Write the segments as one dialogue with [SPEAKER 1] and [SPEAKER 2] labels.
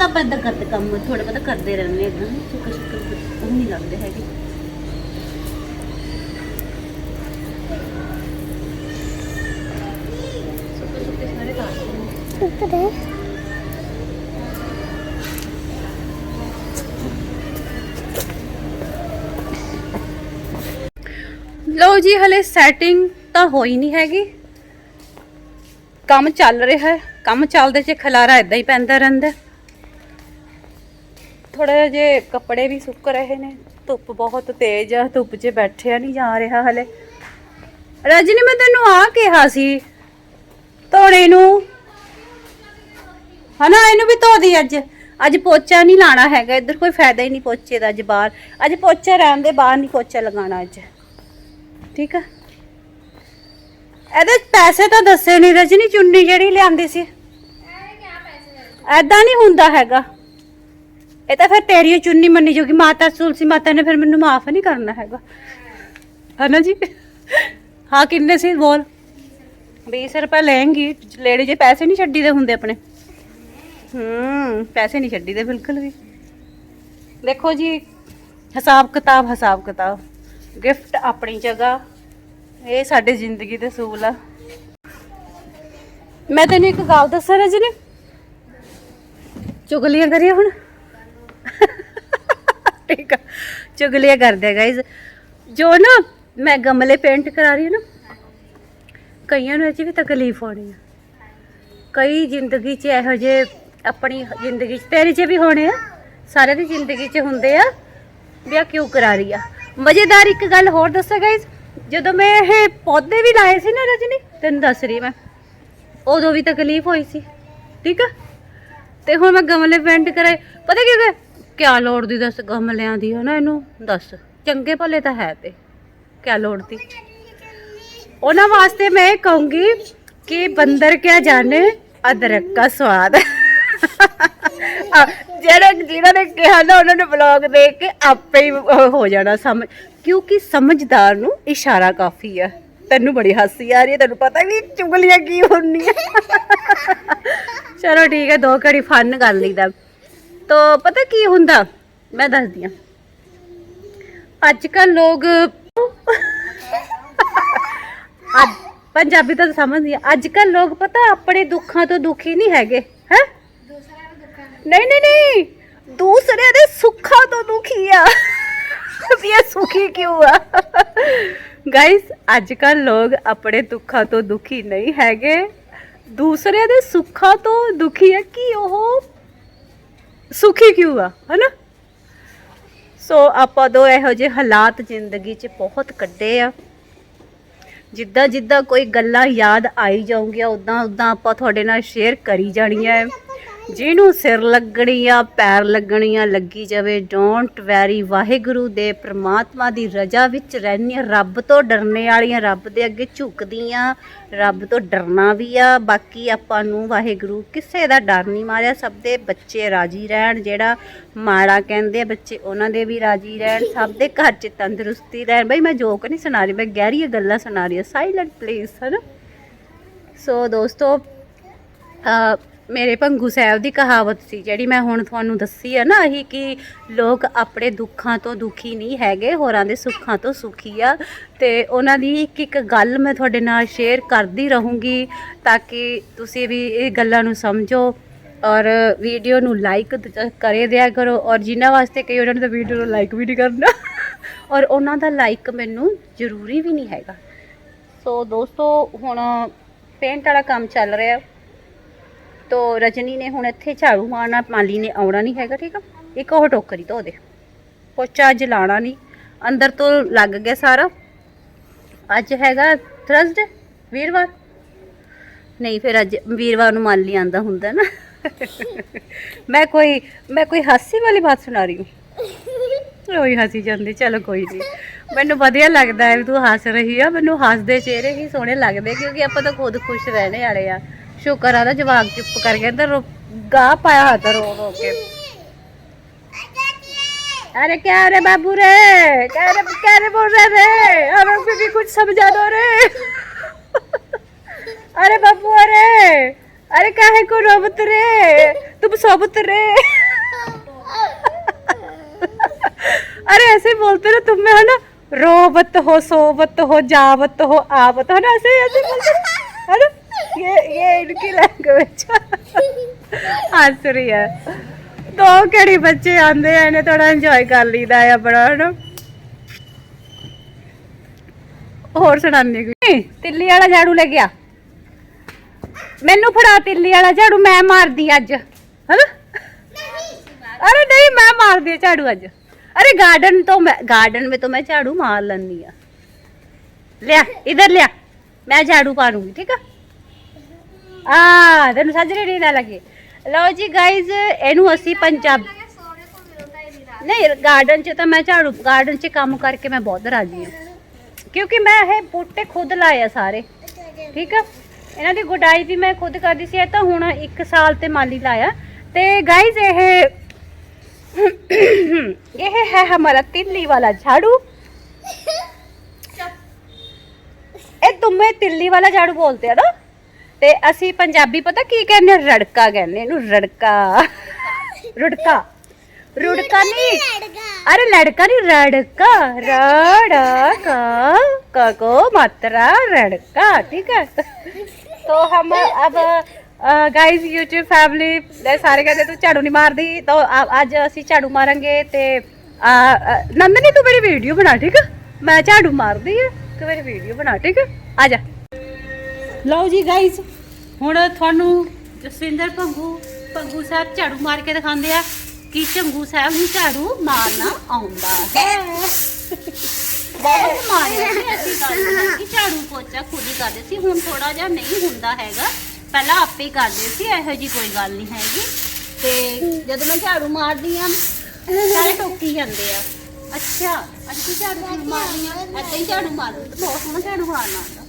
[SPEAKER 1] ਤਾਂ ਆਪਾਂ ਇਦਾਂ ਕਰਦੇ ਕੰਮ ਥੋੜਾ ਬਹੁਤਾ ਕਰਦੇ ਰਹਿੰਦੇ ਇਦਾਂ ਸੁੱਕਾ ਸੁੱਕਾ ਉਹ ਨਹੀਂ ਲੱਗਦੇ ਹੈਗੇ। ਸੁੱਕੇ ਸੁੱਕੇ ਸਾਰੇ ਕਰਦੇ ਨੇ ਲਓ ਜੀ, ਹਲੇ ਸੈਟਿੰਗ ਤਾਂ ਹੋਈ ਨਹੀਂ ਹੈਗੀ। ਕੰਮ ਚੱਲ ਰਿਹਾ ਹੈ। ਕੰਮ ਚੱਲਦੇ ਚ ਖਲਾਰਾ ਇਦਾਂ ਹੀ ਪੈਂਦਾ ਰਹਿੰਦਾ ਥੋੜੇ ਜੇ ਕੱਪੜੇ ਵੀ ਸੁੱਕ ਰਹੇ ਨੇ ਧੁੱਪ ਬਹੁਤ ਤੇਜ਼ ਆ ਧੁੱਪ 'ਚ ਬੈਠਿਆ ਨਹੀਂ ਜਾ ਰਿਹਾ ਹਲੇ। ਰਜਨੀ ਮੈਂ ਤੈਨੂੰ ਆ ਕਿਹਾ ਸੀ ਧੋਣੇ ਨੂੰ। ਹਨਾ ਇਹਨੂੰ ਵੀ ਧੋ ਦੀ ਅੱਜ। ਅੱਜ ਪੋਚਾ ਨਹੀਂ ਲਾਣਾ ਹੈਗਾ ਇੱਧਰ ਕੋਈ ਫਾਇਦਾ ਹੀ ਨਹੀਂ ਪੋਚੇ ਦਾ ਅੱਜ ਬਾਹਰ। ਅੱਜ ਪੋਚਾ ਰਹਿਣ ਦੇ ਬਾਹਰ ਨਹੀਂ ਪੋਚਾ ਲਗਾਉਣਾ ਅੱਜ। ਠੀਕ ਆ? ਇਹਦੇ ਪੈਸੇ ਤਾਂ ਦੱਸੇ ਨਹੀਂ ਰਜਨੀ ਚੁੰਨੀ ਜਿਹੜੀ ਲਿਆਂਦੀ ਸੀ? ਐਦਾਂ ਨਹੀਂ ਹੁੰਦਾ ਹੈਗਾ। ਇਹ ਤਾਂ ਫਿਰ ਤੇਰੀ ਓ ਚੁੰਨੀ ਮੰਨੀ ਜੋਗੀ ਮਾਤਾ ਤੁਲਸੀ ਮਾਤਾ ਨੇ ਫਿਰ ਮੈਨੂੰ ਮਾਫ ਨਹੀਂ ਕਰਨਾ ਹੈਗਾ। ਹਨਾ ਜੀ? ਹਾਂ, ਕਿੰਨੇ ਸੀ ਬੋਲ? 20 ਰੁਪਏ ਲੈਣਗੀ ਲੇਡੀ ਜੇ ਪੈਸੇ ਨਹੀਂ ਛੱਡੀਦੇ ਹੁੰਦੇ ਆਪਣੇ? ਹੂੰ, ਪੈਸੇ ਨਹੀਂ ਛੱਡੀਦੇ ਬਿਲਕੁਲ ਵੀ। ਦੇਖੋ ਜੀ, ਹਿਸਾਬ ਕਿਤਾਬ ਹਿਸਾਬ ਕਿਤਾਬ। ਗਿਫਟ ਆਪਣੀ ਜਗ੍ਹਾ, ਇਹ ਸਾਡੇ ਜ਼ਿੰਦਗੀ ਦੇ ਸੂਲ ਆ। ਮੈਂ ਤੈਨੂੰ ਇੱਕ ਗੱਲ ਦੱਸਾਂ ਰਜਨੀ ਚੁਗਲੀਆਂ ਕਰੀਏ ਹੁਣ? ਠੀਕ ਆ। ਚੁਗਲੀਆਂ ਕਰਦੇ ਆ ਗਾਇਜ਼ ਜੋ ਨਾ ਮੈਂ ਗਮਲੇ ਪੇਂਟ ਕਰਾ ਰਹੀ ਹਾਂ ਨਾ, ਕਈਆਂ ਨੂੰ ਇਹ 'ਚ ਵੀ ਤਕਲੀਫ ਹੋਣੀ ਆ। ਕਈ ਜ਼ਿੰਦਗੀ 'ਚ ਇਹੋ ਜਿਹੇ ਆਪਣੀ ਜ਼ਿੰਦਗੀ 'ਚ, ਤੇਰੀ 'ਚ ਵੀ ਹੋਣੇ ਆ ਸਾਰਿਆਂ ਦੀ ਜ਼ਿੰਦਗੀ 'ਚ ਹੁੰਦੇ ਆ, ਵੀ ਆ ਕਿਉਂ ਕਰਾ ਰਹੀ ਆ। ਮਜ਼ੇਦਾਰ ਇੱਕ ਗੱਲ ਹੋਰ ਦੱਸਾਂ ਗਾਇਜ਼ ਜਦੋਂ ਮੈਂ ਇਹ ਪੌਦੇ ਵੀ ਲਾਏ ਸੀ ਨਾ ਰਜਨੀ, ਤੈਨੂੰ ਦੱਸ ਰਹੀ ਮੈਂ, ਉਦੋਂ ਵੀ ਤਕਲੀਫ ਹੋਈ ਸੀ। ਠੀਕ ਆ? ਤੇ ਹੁਣ ਮੈਂ ਗਮਲੇ ਪੇਂਟ ਕਰਾਏ, ਪਤਾ ਕਿਉਂ ਹੋਇਆ ਕਿਆ ਲੋੜ ਦੀ ਦੱਸ ਗਮਲਿਆਂ ਦੀ, ਹਨਾ ਇਹਨੂੰ? ਦੱਸ। ਚੰਗੇ ਭਲੇ ਤਾਂ ਹੈ ਤੇ। ਕਿਆ ਲੋੜ ਦੀ? ਉਹਨਾਂ ਵਾਸਤੇ ਮੈਂ ਇਹ ਕਹੂੰਗੀ ਕਿ ਬੰਦਰ ਕਿਆ ਜਾਣੇ, ਅਦਰਕ ਦਾ ਸਵਾਦ। ਜਿਹੜੇ ਜਿਹਨਾਂ ਨੇ ਕਿਹਾ ਨਾ, ਉਹਨਾਂ ਨੇ ਬਲੌਗ ਦੇਖ ਕੇ ਆਪੇ ਹੀ ਹੋ ਜਾਣਾ ਸਮਝ। ਕਿਉਂਕਿ ਸਮਝਦਾਰ ਨੂੰ ਇਸ਼ਾਰਾ ਕਾਫੀ ਆ। ਤੈਨੂੰ ਬੜੀ ਹਾਸੀ ਆ ਰਹੀ ਹੈ, ਤੈਨੂੰ ਪਤਾ ਵੀ ਚੁਗਲੀਆਂ ਕੀ ਹੁੰਦੀਆਂ। ਚਲੋ ਠੀਕ ਹੈ, ਦੋ ਘੜੀ ਫਨ ਕਰ ਲਈਦਾ ਤੋ ਪਤਾ ਕੀ ਹੁੰਦਾ? ਮੈਂ ਦੱਸਦੀ ਆ ਅੱਜ ਕੱਲ ਲੋਕ ਅੱਜ ਪੰਜਾਬੀ ਤਾਂ ਸਮਝਦੀ ਆ। ਅੱਜ ਕੱਲ ਲੋਕ ਪਤਾ ਆਪਣੇ ਦੁੱਖਾਂ ਤੋਂ ਦੁਖੀ ਨਹੀਂ ਹੈਗੇ। ਹੈ? ਨਹੀਂ ਨਹੀਂ ਨਹੀਂ। ਦੂਸਰਿਆਂ ਦੇ ਸੁੱਖਾਂ ਤੋਂ ਦੁਖੀ ਆ। ਵੀ ਇਹ ਸੁਖੀ ਕਿਉਂ ਆ? ਗਾਇਸ ਅੱਜ ਕੱਲ ਲੋਕ ਆਪਣੇ ਦੁੱਖਾਂ ਤੋਂ ਦੁਖੀ ਨਹੀਂ ਹੈਗੇ। ਦੂਸਰਿਆਂ ਦੇ ਸੁੱਖਾਂ ਤੋਂ ਦੁਖੀ ਹੈ ਕਿ ਉਹ ਸੁਖੀ ਕਿਉਂ ਆ, ਹਨਾ? ਸੋ ਆਪਾਂ ਦੋ ਇਹੋ ਜਿਹੇ ਹਾਲਾਤ ਜ਼ਿੰਦਗੀ 'ਚ ਬਹੁਤ ਕੱਢੇ ਆ। ਜਿੱਦਾਂ ਜਿੱਦਾਂ ਕੋਈ ਗੱਲਾਂ ਯਾਦ ਆਈ ਜਾਊਂਗੀਆਂ ਉਦਾਂ ਉਦਾਂ ਆਪਾਂ ਤੁਹਾਡੇ ਨਾਲ ਸ਼ੇਅਰ ਕਰੀ ਜਾਣੀਆਂ ਹੈ ਜਿਹਨੂੰ ਸਿਰ ਲੱਗਣੀ ਆ ਪੈਰ ਲੱਗਣੀ ਆ ਲੱਗੀ ਜਾਵੇ ਡੋਂਟ ਵੈਰੀ ਵਾਹਿਗੁਰੂ ਦੇ ਪ੍ਰਮਾਤਮਾ ਦੀ ਰਜ਼ਾ ਵਿੱਚ ਰਹਿੰਦੀਆਂ ਰੱਬ ਤੋਂ ਡਰਨੇ ਵਾਲੀਆਂ ਰੱਬ ਦੇ ਅੱਗੇ ਝੁਕਦੀਆਂ, ਰੱਬ ਤੋਂ ਡਰਨਾ ਵੀ ਆ। ਬਾਕੀ ਆਪਾਂ ਨੂੰ ਵਾਹਿਗੁਰੂ ਕਿਸੇ ਦਾ ਡਰ ਨਹੀਂ ਮਾਰਿਆ, ਸਭ ਦੇ ਬੱਚੇ ਰਾਜੀ ਰਹਿਣ। ਜਿਹੜਾ ਮਾੜਾ ਕਹਿੰਦੇ ਆ, ਬੱਚੇ ਉਹਨਾਂ ਦੇ ਵੀ ਰਾਜੀ ਰਹਿਣ। ਸਭ ਦੇ ਘਰ 'ਚ ਤੰਦਰੁਸਤੀ ਰਹਿਣ। ਬਈ ਮੈਂ ਜੋਕ ਨਹੀਂ ਸੁਣਾ ਰਹੀ, ਮੈਂ ਗਹਿਰੀਆਂ ਗੱਲਾਂ ਸੁਣਾ ਰਹੀ ਹਾਂ। ਸਾਇਲੈਂਟ ਪਲੀਜ਼ ਹੈ ਨਾ ਸੋ ਦੋਸਤੋ ਮੇਰੇ ਭੰਗੂ ਸਾਹਿਬ ਦੀ ਕਹਾਵਤ ਸੀ, ਜਿਹੜੀ ਮੈਂ ਹੁਣ ਤੁਹਾਨੂੰ ਦੱਸੀ ਆ ਨਾ, ਇਹ ਕਿ ਲੋਕ ਆਪਣੇ ਦੁੱਖਾਂ ਤੋਂ ਦੁਖੀ ਨਹੀਂ ਹੈਗੇ, ਹੋਰਾਂ ਦੇ ਸੁੱਖਾਂ ਤੋਂ ਸੁਖੀ ਆ। ਤੇ ਉਹਨਾਂ ਦੀ ਇੱਕ ਇੱਕ ਗੱਲ ਮੈਂ ਤੁਹਾਡੇ ਨਾਲ ਸ਼ੇਅਰ ਕਰਦੀ ਰਹੂੰਗੀ ਤਾਂ ਕਿ ਤੁਸੀਂ ਵੀ ਇਹ ਗੱਲਾਂ ਨੂੰ ਸਮਝੋ ਔਰ ਵੀਡੀਓ ਨੂੰ ਲਾਈਕ ਕਰੇ ਦਿਆ ਕਰੋ ਔਰ ਜਿਨ੍ਹਾਂ ਵਾਸਤੇ ਕਈ ਉਹਨਾਂ ਨੇ ਤਾਂ ਵੀਡੀਓ ਨੂੰ ਲਾਈਕ ਵੀ ਨਹੀਂ ਕਰਨਾ, ਔਰ ਉਹਨਾਂ ਦਾ ਲਾਈਕ ਮੈਨੂੰ ਜ਼ਰੂਰੀ ਵੀ ਨਹੀਂ ਹੈਗਾ। ਸੋ ਦੋਸਤੋ, ਹੁਣ ਪੇਂਟ ਵਾਲਾ ਕੰਮ ਚੱਲ ਰਿਹਾ। ਤੋ ਰਜਨੀ ਨੇ ਹੁਣ ਇੱਥੇ ਝਾੜੂ ਮਾਰਨਾ ਮਾਲੀ ਨੇ ਆਉਣਾ ਨਹੀਂ ਹੈਗਾ, ਠੀਕ ਆ? ਇੱਕ ਉਹ ਟੋਕਰੀ ਧੋ ਦੇ। ਪੋਚਾ ਅੱਜ ਲਾਣਾ ਨਹੀਂ। ਅੰਦਰ ਤੋਂ ਲੱਗ ਗਿਆ ਸਾਰਾ। ਅੱਜ ਹੈਗਾ ਥਰਸਡੇ ਵੀਰਵਾਰ। ਨਹੀਂ, ਫਿਰ ਅੱਜ ਵੀਰਵਾਰ ਨੂੰ ਮਾਲੀ ਆਂਦਾ ਹੁੰਦਾ ਨਾ। ਮੈਂ ਕੋਈ ਮੈਂ ਕੋਈ ਹਾਸੀ ਵਾਲੀ ਬਾਤ ਸੁਣਾ ਰਹੀ ਹਾਂ। ਰੋਈ ਹੱਸੀ ਜਾਂਦੀ, ਚਲੋ ਕੋਈ ਨਹੀਂ ਮੈਨੂੰ ਵਧੀਆ ਲੱਗਦਾ ਹੈ ਵੀ ਤੂੰ ਹੱਸ ਰਹੀ ਆ। ਮੈਨੂੰ ਹੱਸਦੇ ਚਿਹਰੇ ਹੀ ਸੋਹਣੇ ਲੱਗਦੇ ਕਿਉਂਕਿ ਆਪਾਂ ਤਾਂ ਖੁਦ ਖੁਸ਼ ਰਹਿਣੇ ਵਾਲੇ ਆ। ਸ਼ੁਕਰ ਆ ਦਾ ਜਵਾਬ ਚੁੱਪ ਕਰ ਗਿਆ ਤਾਂ ਗਾ ਪਾਇਆ ਹੱਥ ਰੋ ਰੋ ਕੇ अरे क्या रे बाबू रे क्या रे क्या रे बोल रहे रे हम भी कुछ समझा दो रे अरे बाबू अरे अरे काहे को रोबत रे तुम सोबत रे अरे ऐसे बोलते ना तुम में है ना रोबत हो सोबत हो जावत हो आवत हो ना ऐसे ऐसे बोलते ना, है ना ये ये इनकी लैंग्वेज हंस रही है ਦੋ ਕਿਹੜੀ ਬੱਚੇ ਆਂਦੇ ਆ ਇਹਨੇ ਥੋੜਾ ਇੰਜੋਏ ਕਰ ਲਈਦਾ ਆ ਬੜਾ ਹਨਾ ਹੋਰ ਸੁਣਾਉਂਦੀ ਕੋਈ ਤਿੱਲੀ ਵਾਲਾ ਝਾੜੂ ਲੈ ਗਿਆ ਮੈਨੂੰ ਫੜਾ ਤਿੱਲੀ ਵਾਲਾ ਝਾੜੂ ਮੈਂ ਮਾਰਦੀ ਅੱਜ ਹਨਾ अरे नहीं मैं मार दिया झाड़ू आज अरे गार्डन तो मैं गार्डन में तो मैं झाड़ू मार लेनी है लिया इधर लिया मैं झाड़ू मारूंगी ठीक है ਆ ਤੈਨੂੰ ਸੱਜਰੇ ਨਹੀਂ ਨਾ ਲੱਗੇ ਲਓ ਜੀ ਗਾਇਜ਼ ਇਹਨੂੰ ਅਸੀਂ ਪੰਜਾਬ ਨਹੀਂ ਗਾਰਡਨ 'ਚ ਤਾਂ ਮੈਂ ਝਾੜੂ ਗਾਰਡਨ 'ਚ ਕੰਮ ਕਰਕੇ ਮੈਂ ਬਹੁਤ ਰਾਜੀ ਹਾਂ ਕਿਉਂਕਿ ਮੈਂ ਇਹ ਬੂਟੇ ਖੁਦ ਲਾਏ ਆ ਸਾਰੇ ਠੀਕ ਆ ਇਹਨਾਂ ਦੀ ਗੁਡਾਈ ਵੀ ਮੈਂ ਖੁਦ ਕਰਦੀ ਸੀ ਇਹ ਤਾਂ ਹੁਣ 1 ਸਾਲ ਤੇ ਮਾਲੀ ਲਾਇਆ ਤੇ ਗਾਇਜ਼ ਇਹ ਇਹ ਹੈ ਹਮਾਰਾ ਤਿੱਲੀ ਵਾਲਾ ਝਾੜੂ ਇਹ ਤੁਮੇ ਤਿੱਲੀ ਵਾਲਾ ਝਾੜੂ ਬੋਲਤੇ ਆ ਨਾ ਤੇ ਅਸੀਂ ਪੰਜਾਬੀ ਪਤਾ ਕੀ ਕਹਿੰਦੇ ਆ? ਰੜਕਾ ਕਹਿੰਦੇ ਇਹਨੂੰ ਰੜਕਾ ਰੁੜਕਾ ਰੁੜਕਾ ਨਹੀਂ अरे लड़का नहीं रड़का रड़का कको मात्रा रड़का ठीक है तो हम अब गाइस YouTube फैमिली ਦੇ ਸਾਰੇ ਕਹਿੰਦੇ ਤੂੰ ਝਾੜੂ ਨਹੀਂ ਮਾਰਦੀ ਤਾਂ ਅ- ਅੱਜ ਅਸੀਂ ਝਾੜੂ ਮਾਰਾਂਗੇ ਤੇ ਅ, ਅ, ਨੰਦਨੀ ਤੂੰ ਮੇਰੀ ਵੀਡੀਓ ਬਣਾ ਠੀਕ ਹੈ ਮੈਂ ਝਾੜੂ ਮਾਰਦੀ ਹੈ ਤੂੰ ਮੇਰੀ ਵੀਡੀਓ ਬਣਾ ਠੀਕ ਹੈ ਆ ਜਾ ਲਓ ਜੀ ਗਾਇਸ ਹੁਣ ਤੁਹਾਨੂੰ ਜਸਵਿੰਦਰ ਭੰਗੂ ਭੰਗੂ ਸਾਹਿਬ ਝਾੜੂ ਮਾਰ ਕੇ ਦਿਖਾਉਂਦੇ ਆ ਕਿ ਝੰਗੂ ਸਾਹਿਬ ਨੂੰ ਝਾੜੂ ਮਾਰਨਾ ਆਉਂਦਾ ਹੈ। ਬਹੁਤ ਮਾਰਿਆ ਸੀ ਅਸੀਂ ਕਰਦੇ ਕਿ ਝਾੜੂ ਪੋਚਾ ਖੁਦ ਹੀ ਕਰਦੇ ਸੀ। ਹੁਣ ਥੋੜਾ ਜਿਹਾ ਨਹੀਂ ਹੁੰਦਾ ਹੈਗਾ। ਪਹਿਲਾਂ ਆਪੇ ਕਰਦੇ ਸੀ, ਇਹੋ ਜੀ ਕੋਈ ਗੱਲ ਨਹੀਂ ਹੈਗੀ। ਤੇ ਜਦੋਂ ਮੈਂ ਝਾੜੂ ਮਾਰਦੀ ਆ, ਸਾਰੇ ਟੋਕੀ ਜਾਂਦੇ ਆ। ਅੱਛਾ ਅੱਜ ਤੂੰ ਝਾੜੂ ਕਿਉਂ ਮਾਰਨੀ ਆ? ਏਦਾਂ ਹੀ ਝਾੜੂ ਮਾਰੂ। ਬਹੁਤ ਸੋਹਣਾ ਝਾੜੂ ਮਾਰਨਾ।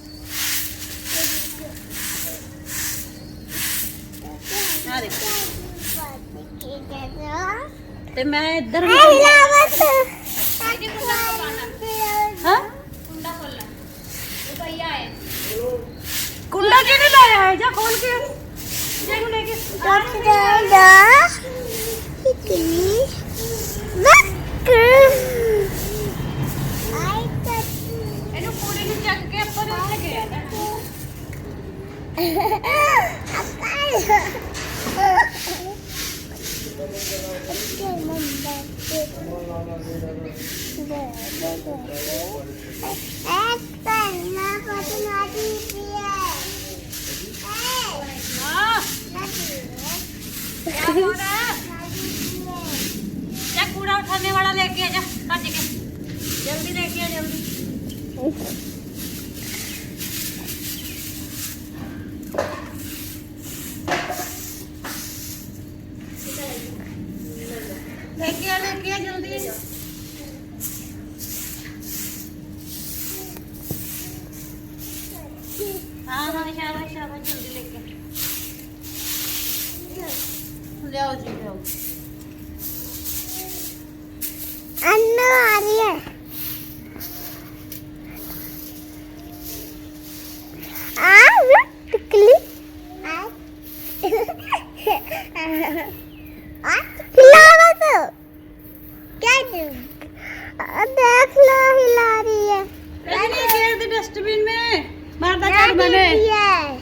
[SPEAKER 1] ਤੇ ਮੈਂ ਇੱਧਰ ਵੀ ਹਾਂ? ਕੁੰਡਾ ਕਿਹਨੇ ਲਾਇਆ ਹੈ? ਜਾ ਖੋਲ ਕੇ। ਜੇ ਨੂੰ ਲੈ ਕੇ। ਦਾ? ਕਿੰਨੀ ਮੱਕ ਆਈ ਤੱਕ ਇਹਨੂੰ ਪੂਰੀ ਨੂੰ ਚੱਕ ਕੇ ਉੱਪਰ ਉੱਤੇ ਗਿਆ ਤਾਂ। कूड़ा उठाने वाला लेके आ जा भज के जल्दी लेके आ जल्दी आओ जी ले आओ
[SPEAKER 2] अन्ना आ रही है आ वो टिकली आ आ हिलावा तो क्या दे देख लो हिला रही है
[SPEAKER 1] नहीं घेर दे डस्टबिन में मारदा
[SPEAKER 2] क्या
[SPEAKER 1] झाड़ू
[SPEAKER 2] दे
[SPEAKER 1] मैंने
[SPEAKER 2] रही है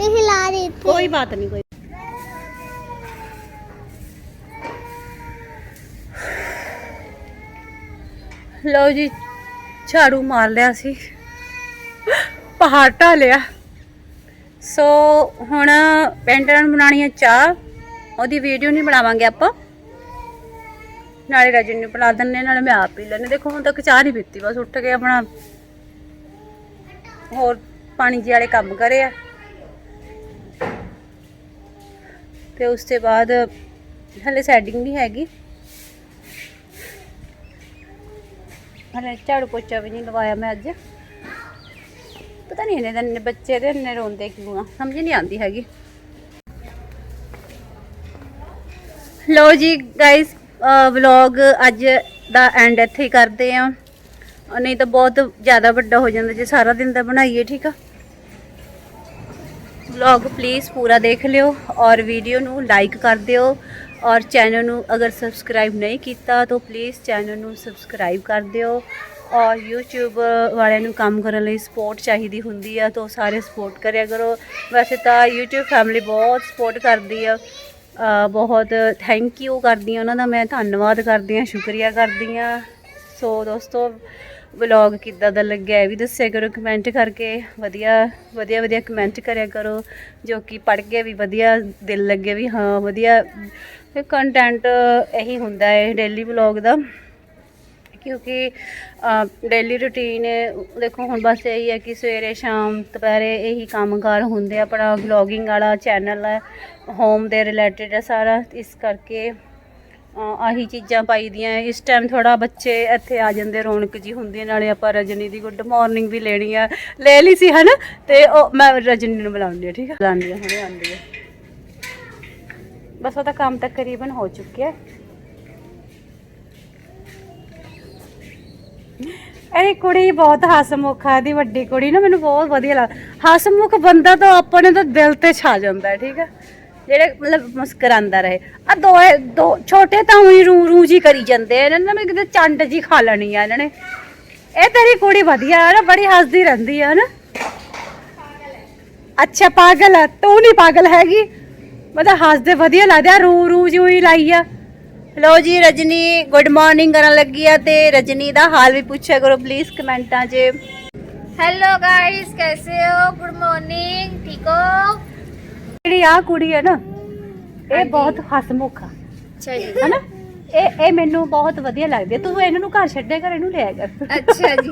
[SPEAKER 2] ये हिला रही थी
[SPEAKER 1] कोई बात नहीं कोई ਲਓ ਜੀ, ਝਾੜੂ ਮਾਰ ਲਿਆ ਸੀ। ਪਹਾੜ ਢਾ ਲਿਆ। ਸੋ ਹੁਣ ਪੈਂਟਰਾਂ ਨੂੰ ਬਣਾਉਣੀ ਹੈ ਚਾਹ। ਉਹਦੀ ਵੀਡੀਓ ਨਹੀਂ ਬਣਾਵਾਂਗੇ ਆਪਾਂ। ਨਾਲੇ ਰਜਨ ਨੂੰ ਬਣਾ ਦਿੰਨੇ ਨਾਲੇ ਮੈਂ ਆਪ ਪੀ ਲੈਣੇ ਦੇਖੋ, ਹੁਣ ਤੱਕ ਚਾਹ ਨਹੀਂ ਪੀਤੀ, ਬਸ ਉੱਠ ਕੇ ਆਪਣਾ ਹੋਰ ਪਾਣੀ ਜੀ ਵਾਲੇ ਕੰਮ ਕਰੇ ਆ। ਤੇ ਉਸ ਤੋਂ ਬਾਅਦ ਹਲੇ ਸੈਟਿੰਗ ਨਹੀਂ ਹੈਗੀ। ਹਲੇ ਝਾੜੂ ਪੋਚਾ ਵੀ ਨਹੀਂ ਲਵਾਇਆ ਮੈਂ ਅੱਜ। ਪਤਾ ਨਹੀਂ ਇਹਨੇ ਦਿਨ ਬੱਚੇ ਦੇ ਇੰਨੇ ਰੋਂਦੇ ਕਿਉਂ ਆ, ਸਮਝ ਨਹੀਂ ਆਉਂਦੀ ਹੈਗੀ। ਲੋ ਜੀ ਗਾਇਸ ਵਲੌਗ ਅੱਜ ਦਾ ਐਂਡ ਇੱਥੇ ਹੀ ਕਰਦੇ ਆ। ਨਹੀਂ ਤਾਂ ਬਹੁਤ ਜ਼ਿਆਦਾ ਵੱਡਾ ਹੋ ਜਾਂਦਾ, ਜੇ ਸਾਰਾ ਦਿਨ ਦਾ ਬਣਾਈਏ, ਠੀਕ ਆ? ਵਲੌਗ ਪਲੀਜ਼ ਪੂਰਾ ਦੇਖ ਲਿਓ ਔਰ ਵੀਡੀਓ ਨੂੰ ਲਾਈਕ ਕਰ ਦਿਓ। ਔਰ ਚੈਨਲ ਨੂੰ ਅਗਰ ਸਬਸਕ੍ਰਾਈਬ ਨਹੀਂ ਕੀਤਾ ਤਾਂ ਪਲੀਜ਼ ਚੈਨਲ ਨੂੰ ਸਬਸਕ੍ਰਾਈਬ ਕਰ ਦਿਓ। ਔਰ YouTube ਵਾਲਿਆਂ ਨੂੰ ਕੰਮ ਕਰਨ ਲਈ ਸਪੋਰਟ ਚਾਹੀਦੀ ਹੁੰਦੀ ਆ, ਤਾਂ ਸਾਰੇ ਸਪੋਰਟ ਕਰਿਆ ਕਰੋ। ਵੈਸੇ ਤਾਂ YouTube ਫੈਮਿਲੀ ਬਹੁਤ ਸਪੋਰਟ ਕਰਦੀ ਆ। ਬਹੁਤ ਥੈਂਕ ਯੂ ਕਰਦੀ ਆ ਉਹਨਾਂ ਦਾ, ਮੈਂ ਧੰਨਵਾਦ ਕਰਦੀ ਆ, ਸ਼ੁਕਰੀਆ ਕਰਦੀ ਆ। ਸੋ ਦੋਸਤੋ ਵਲੌਗ ਕਿੱਦਾਂ ਦਾ ਲੱਗਿਆ ਇਹ ਵੀ ਦੱਸਿਆ ਕਰੋ ਕਮੈਂਟ ਕਰਕੇ। ਵਧੀਆ ਵਧੀਆ ਵਧੀਆ ਕਮੈਂਟ ਕਰਿਆ ਕਰੋ, ਜੋ ਕਿ ਪੜ੍ਹ ਕੇ ਵੀ ਵਧੀਆ, ਦਿਲ ਲੱਗੇ ਵੀ ਹਾਂ, ਵਧੀਆ ਕੰਟੈਂਟ ਇਹੀ ਹੁੰਦਾ ਹੈ ਡੇਲੀ ਵਲੌਗ ਦਾ। ਕਿਉਂਕਿ ਡੇਲੀ ਰੁਟੀਨ ਦੇਖੋ ਹੁਣ ਬਸ ਇਹੀ ਹੈ ਕਿ ਸਵੇਰੇ ਸ਼ਾਮ ਦੁਪਹਿਰੇ ਇਹੀ ਕੰਮਕਾਰ ਹੁੰਦੇ ਆ। ਆਪਣਾ ਵਲੌਗਿੰਗ ਵਾਲਾ ਚੈਨਲ ਹੈ ਹੋਮ ਦੇ ਰਿਲੇਟਡ ਹੈ ਸਾਰਾ। ਇਸ ਕਰਕੇ ਆਹੀ ਚੀਜ਼ਾਂ ਪਾਈ ਦੀਆਂ ਇਸ ਟਾਈਮ ਥੋੜਾ ਬੱਚੇ ਇੱਥੇ ਆ ਜਾਂਦੇ ਰੌਣਕ ਜੀ ਹੁੰਦੀ ਹੈ, ਨਾਲੇ ਆਪਾਂ ਰਜਨੀ ਦੀ ਗੁੱਡ ਮਾਰਨਿੰਗ ਵੀ ਲੈਣੀ ਆ। ਲੈ ਲਈ ਸੀ ਹਨਾ? ਤੇ ਉਹ ਮੈਂ ਰਜਨੀ ਨੂੰ ਬੁਲਾਉਂਦੀ ਆ ਠੀਕ ਹੈ ਬੁਲਾਉਂਦੀ ਆ ਹੁਣੇ ਆਉਂਦੀ ਆ ਬਸ ਉਹਦਾ ਕੰਮ ਤਕਰੀਬਨ ਹੋ ਚੁੱਕਿਆ ਹੈ। ਇਹ ਕੁੜੀ ਬਹੁਤ ਹਸਮੁਖ ਆ ਦੀ ਵੱਡੀ ਕੁੜੀ ਨਾ ਮੈਨੂੰ ਬਹੁਤ ਵਧੀਆ ਲੱਗ, ਹਸਮੁਖ ਬੰਦਾ ਤਾਂ ਆਪਣੇ ਤਾਂ ਦਿਲ ਤੇ ਛਾ ਜਾਂਦਾ ਠੀਕ ਹੈ ਜਿਹੜੇ ਮਤਲਬ ਮੁਸਕਰਾਉਂਦਾ ਰਹੇ। ਆ ਦੋ ਦੋ, ਛੋਟੇ ਤਾਂ ਉਹੀ ਰੂ ਰੂ ਜੀ ਕਰੀ ਜਾਂਦੇ ਆ, ਇਹਨਾਂ ਨੇ ਮੈਂ ਕਿਤੇ ਚੰਡ ਜੀ ਖਾ ਲੈਣੀ ਆ ਇਹਨਾਂ ਨੇ। ਇਹ ਤੇਰੀ ਕੁੜੀ ਵਧੀਆ ਹੈ ਨਾ, ਬੜੀ ਹੱਸਦੀ ਰਹਿੰਦੀ ਆ ਨਾ। ਅੱਛਾ, ਪਾਗਲ ਆ, ਤੂੰ ਨਹੀਂ ਪਾਗਲ ਹੈਗੀ? ਮਤਲਬ ਹੱਸਦੇ ਵਧੀਆ ਲੱਗਦਾ ਰੂ ਰੂ ਜਿਉਂ ਹੀ ਲਾਈ ਆ। ਲੋ ਜੀ ਰਜਨੀ ਗੁੱਡ ਮਾਰਨਿੰਗ ਕਰਨ ਲੱਗੀ ਆ ਤੇ ਰਜਨੀ ਦਾ ਹਾਲ ਵੀ ਪੁੱਛਿਆ ਕਰੋ ਪਲੀਜ਼ ਕਮੈਂਟਾਂ 'ਚ।
[SPEAKER 2] ਹੈਲੋ ਗਾਇਸ ਕੈਸੇ ਹੋ? ਗੁੱਡ ਮਾਰਨਿੰਗ ਠੀਕ ਹੋ?
[SPEAKER 1] ਜਿਹੜੀ ਆ ਕੁੜੀ ਹੈ ਨਾ ਇਹ ਬਹੁਤ ਹਸਮੁਖ ਆ।
[SPEAKER 2] ਅੱਛਾ ਜੀ।
[SPEAKER 1] ਹਨਾ? ਇਹ ਇਹ ਮੈਨੂੰ ਬਹੁਤ ਵਧੀਆ ਲੱਗਦੀ ਤੂੰ ਇਹਨਾਂ ਨੂੰ ਘਰ ਛੱਡਿਆ ਕਰ ਇਹਨੂੰ ਲਿਆ ਕਰ।
[SPEAKER 2] ਅੱਛਾ ਜੀ।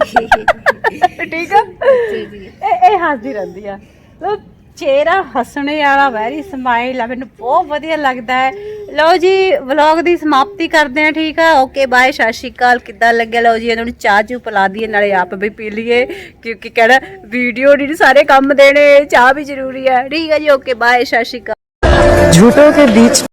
[SPEAKER 1] ਠੀਕ ਆ?
[SPEAKER 2] ਜੀ
[SPEAKER 1] ਇਹ ਇਹ ਹੱਸਦੀ ਰਹਿੰਦੀ ਆ। ਮਤਲਬ ਚਿਹਰਾ ਹੱਸਣੇ ਵਾਲਾ ਵੈਰੀ ਸਮਾਈਲ ਆ, ਮੈਨੂੰ ਬਹੁਤ ਵਧੀਆ ਲੱਗਦਾ ਹੈ। ਲਓ ਜੀ ਵਲੌਗ ਦੀ ਸਮਾਪਤੀ ਕਰਦੇ ਆ ਠੀਕ ਆ? ਓਕੇ ਬਾਏ ਸਤਿ ਸ਼੍ਰੀ ਅਕਾਲ। ਕਿੱਦਾਂ ਲੱਗਿਆ? ਲਓ ਜੀ, ਇਹਨਾਂ ਨੂੰ ਚਾਹ ਚੂ ਪਿਲਾ ਦਈਏ, ਨਾਲੇ ਆਪ ਵੀ ਪੀ ਲਈਏ, ਕਿਉਂਕਿ ਕਹਿੰਦਾ ਵੀਡੀਓ ਨਹੀਂ, ਸਾਰੇ ਕੰਮ ਦੇਣੇ, ਚਾਹ ਵੀ ਜ਼ਰੂਰੀ ਹੈ ਠੀਕ ਆ ਜੀ ਓਕੇ ਬਾਏ ਸਤਿ ਸ਼੍ਰੀ ਅਕਾਲ।
[SPEAKER 3] ਝੂਟੋਂ ਕੇ ਵਿੱਚ